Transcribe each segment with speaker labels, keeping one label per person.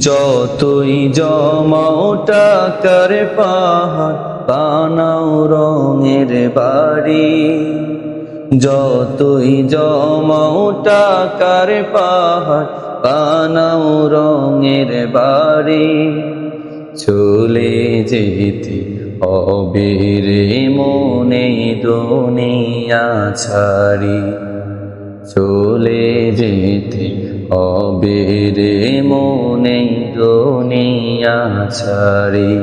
Speaker 1: যতই জমাও টাকার পাহাড়, বানাও রঙের বাড়ি। যতই জমাও টাকার পাহাড়, বানাও রঙের বাড়ি। চলে যেতে হবে মনে দুনিয়া ছাড়ি। চলে যেতে হবে রে মনে দুনিয়া ছাড়ি।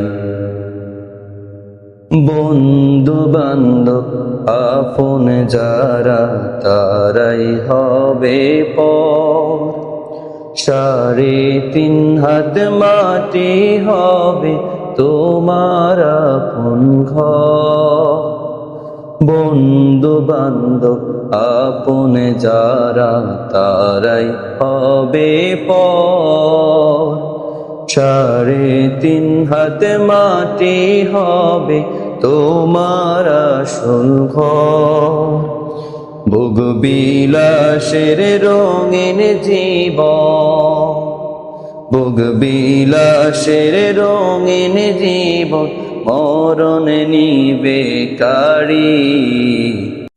Speaker 1: বন্ধু বান্ধব আপন যারা, তারাই হবে পর। সাড়ে তিন হাত মাটি হবে তোমার আপন ঘর। বন্ধু বান্ধব আপনে যারা তারাই হবে পর। সাড়ে তিন হাত মাটি হবে তোমার আসল ঘর। ভোগ বিলাসের রঙিন জীবন ভোগ বিলাসের রঙিন জীবন মরণ নিবে কারি।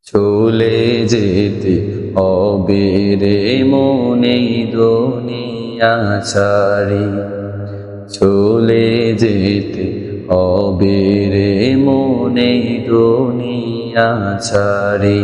Speaker 1: চলে যেতে হবে রে মনে দুনিয়া ছাড়ি। চলে যেতে হবে মনে দুনিয়া ছাড়ি।